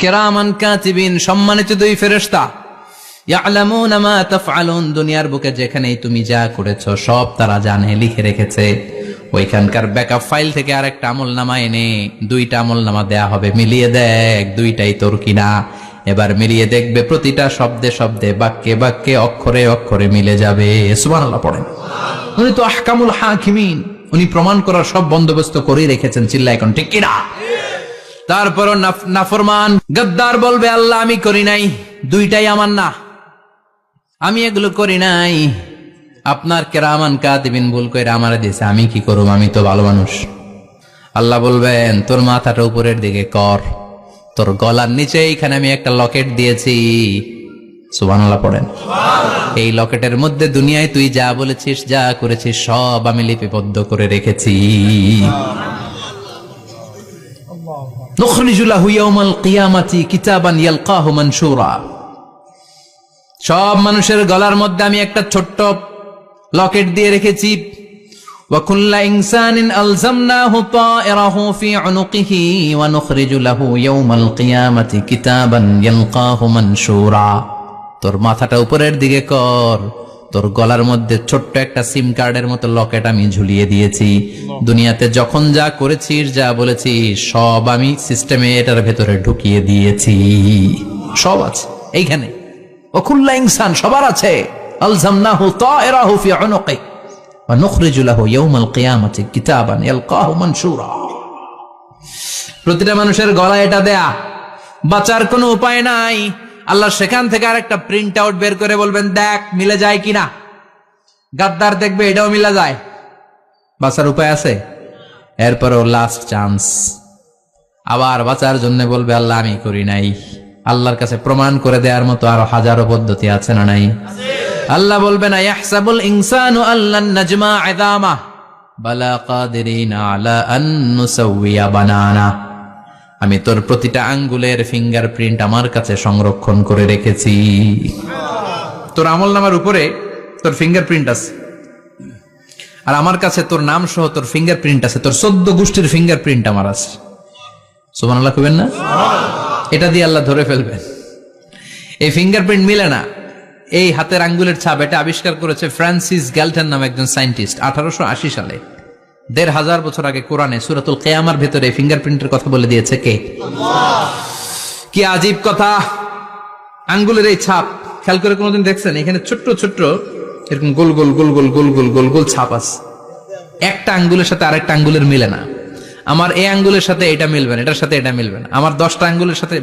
কেরামান কাতিবিন, সম্মানিত দুই মা দুনিয়ার বুকে যেখানেই তুমি যা করেছ, সব তারা জানে, লিখে রেখেছে। ওইখানকার ব্যাকআপ ফাইল থেকে আরেকটা আমল নামা এনে দুইটা আমল নামা দেয়া হবে। মিলিয়ে দেখ, দুইটাই তোর কিনা। এবার মিলিয়ে দেখবে প্রতিটা শব্দে শব্দে বাক্যে বাক্যে অক্ষরে অক্ষরে মিলে যাবে। সুবহানাল্লাহ পড়েন। উনি তো আহকামুল হাকিমিন, উনি প্রমাণ করার সব বন্দোবস্ত করেই রেখেছেন চিল্লা এখন, ঠিক কিনা? তারপরও নাফ- নাফরমান, গদ্দার বলবে, আল্লাহ, আমি করি নাই। দুইটাই আমার না। আমি এগুলো করি নাই। আপনার কেরামান কাদিবিন ভুল করে আমার দিয়েছে। আমি কি করব আমি তো ভালো মানুষ। আল্লাহ বলবেন, তোর মাথাটা উপরের দিকে কর। তোর গলার নিচে এইখানে আমি একটা লকেট দিয়েছি। সুবহানাল্লাহ পড়েন। এই লকেটের মধ্যে দুনিয়ায় তুই যা বলেছিস, যা করেছিস, সব আমি লিপিবদ্ধ করে রেখেছি। সব মানুষের গলার মধ্যে আমি একটা ছোট্ট লকেট দিয়ে রেখেছি وكل إنسان ألزمناه طائره في عنقه ونخرج له يوم القيامة كتابا يلقاه منشورا তোর মাথাটা উপরের দিকে কর তোর গলার মধ্যে ছোট্ট একটা সিম কার্ডের মতো লকেট আমি ঝুলিয়ে দিয়েছি। দুনিয়াতে যখন যা করেছিস, যা বলেছি, সব আমি সিস্টেমে এটার ভেতরে ঢুকিয়ে দিয়েছি। সব আছে। এইখানে। ওকুল্লা ইনসান, সবার আছে। প্রতিটা মানুষের গলায় এটা দেয়া। বাঁচার কোনো উপায় নাই। আল্লাহ সেখান থেকে আরেকটা প্রিন্ট আউট বের করে বলবেন, দেখ, মিলে যায় কিনা? গাদ্দার দেখবে এটাও মিলা যায়। বাঁচার উপায় আছে? এরপরও লাস্ট চান্স আবার বাঁচার জন্য বলবে, আল্লাহ, আমি করি নাই। আল্লাহর কাছে প্রমাণ করে দেওয়ার মতো আরও হাজারো পদ্ধতি আছে না নাই? আল্লাহ বলবে না ইয়াহসাবুল ইনসানু আল্লান নাজমা ইদামা বালা কাদিরিনা আলা আন নুসাউইয়া বানানা। আমি তোর প্রতিটা আঙ্গুলের ফিঙ্গারপ্রিন্ট আমার কাছে সংরক্ষণ করে রেখেছি। তোর আমল নামার উপরে তোর ফিঙ্গারপ্রিন্ট আছে। আর আমার কাছে তোর নাম সহ তোর ফিঙ্গারপ্রিন্ট আছে। তোর চোদ্দ গোষ্ঠীর ফিঙ্গারপ্রিন্ট আমার আছে। সুবান আল্লাহ কবেন না? এটা দিয়ে আল্লাহ ধরে ফেলবেন। এই ফিঙ্গারপ্রিন্ট মিলে না। এই হাতের আঙ্গুলের ছাপ, এটা আবিষ্কার করেছে ফ্রান্সিস গ্যালটন নামে একজন সায়েন্টিস্ট, আঠারোশো আশি সালে। দেড় হাজার বছর আগে কোরআনে সুরাতুল কেয়ামার ভেতরে ফিঙ্গারপ্রিন্টের কথা বলে দিয়েছে কে? কি আজীব কথা। আঙ্গুলের এই ছাপ, খেয়াল করে কোনোদিন দেখছেন? এখানে ছোট্ট ছোট্ট এরকম গোল গোল গোল গোল গোল গোল গোল গোল ছাপ আছে। একটা আঙ্গুলের সাথে আরেকটা আঙ্গুলের মিলে না। আমার এই আঙ্গুলের সাথে এটা মিলবে না, এটার সাথে এটা মিলবে না। আমার দশটা আঙ্গুলের সাথে